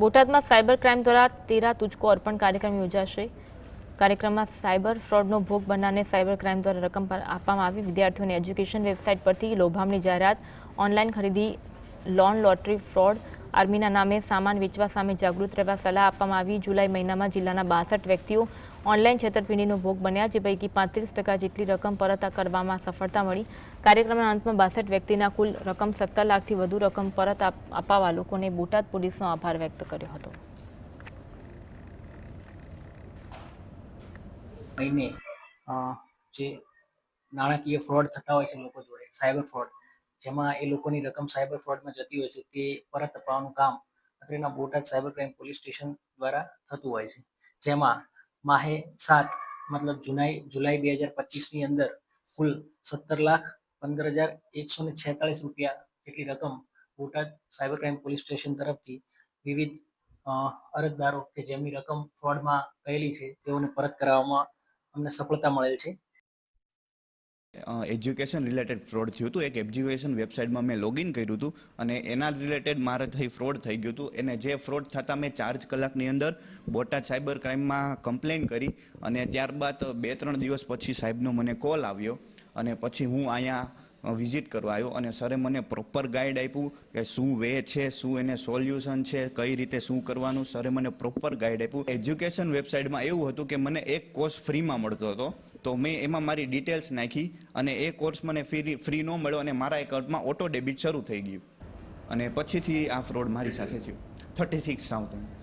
બોટાદમાં cyber crime દ્વારા તેરા તુજકો અર્પણ કાર્યક્રમ યોજાશે. કાર્યક્રમમાં સાયબર ફ્રોડનો ભોગ બનનારને સાયબર ક્રાઇમ દ્વારા રકમ આપવામાં આવી. વિદ્યાર્થીઓને એજ્યુકેશન વેબસાઇટ પરથી લોભામણી જાહેરાત, ઓનલાઈન ખરીદી, લોન લોટરી ફ્રોડ આર્મીના નામે સામાન વેચવા સામે જાગૃત રહેવા સલાહ આપવામાં આવી. જુલાઈ મહિનામાં જિલ્લાના બાસઠ વ્યક્તિઓ ઓનલાઈન છેતરપિંડીનો ભોગ બન્યા, જે પૈકી પાંત્રીસ ટકા જેટલી રકમ પરત કરવામાં સફળતા મળી. કાર્યક્રમના અંતમાં બાસઠ વ્યક્તિના કુલ રકમ સત્તર લાખથી વધુ રકમ પરત અપાવવા લોકોને બોટાદ પોલીસનો આભાર વ્યક્ત કર્યો હતો. મહિને જે નાણાકીય ફ્રોડ થતા હોય છે લોકો જોડે, સાયબર ફ્રોડ જેમાં એ લોકોની રકમ સાયબર ફ્રોડમાં જતી હોય છે, તે પરત અપાવવાનું કામ અત્રેના Botad cyber crime police station દ્વારા થતું હોય છે. જેમાં માહે સાત, મતલબ જુલાઈ જુલાઈ બે હજાર પચીસની અંદર કુલ સત્તર લાખ પંદર હજાર એકસો ને છેતાળીસ રૂપિયા જેટલી રકમ Botad cyber crime police station તરફથી વિવિધ અરજદારો કે જેમની રકમ ફ્રોડમાં ગયેલી છે, તેઓને પરત કરાવવામાં અમને સફળતા મળેલ છે. એજ્યુકેશન રિલેટેડ ફ્રોડ થયું હતું. એક એજ્યુકેશન વેબસાઇટમાં મેં લોગિન કર્યું હતું અને એના રિલેટેડ મારે થઈ ફ્રોડ થઈ ગયું હતું. અને જે ફ્રોડ થતાં મેં ચાર કલાકની અંદર બોટાદ સાયબર ક્રાઇમમાં કમ્પ્લેન કરી અને ત્યારબાદ બે ત્રણ દિવસ પછી સાહેબનો મને કોલ આવ્યો અને પછી હું અહીંયા વિઝિટ કરવા આવ્યો અને સરે મને પ્રોપર ગાઈડ આપ્યું કે શું વે છે, શું એને સોલ્યુશન છે, કઈ રીતે શું કરવાનું. સરે મને પ્રોપર ગાઈડ આપ્યું. એજ્યુકેશન વેબસાઇટમાં એવું હતું કે મને એક કોર્સ ફ્રીમાં મળતો હતો. તો મેં એમાં મારી ડિટેલ્સ નાખી અને એ કોર્સ મને ફ્રી ફ્રી ન મળ્યો અને મારા એકાઉન્ટમાં ઓટો ડેબિટ શરૂ થઈ ગયું. અને પછીથી આ ફ્રોડ મારી સાથે થયું. Thirty six thousand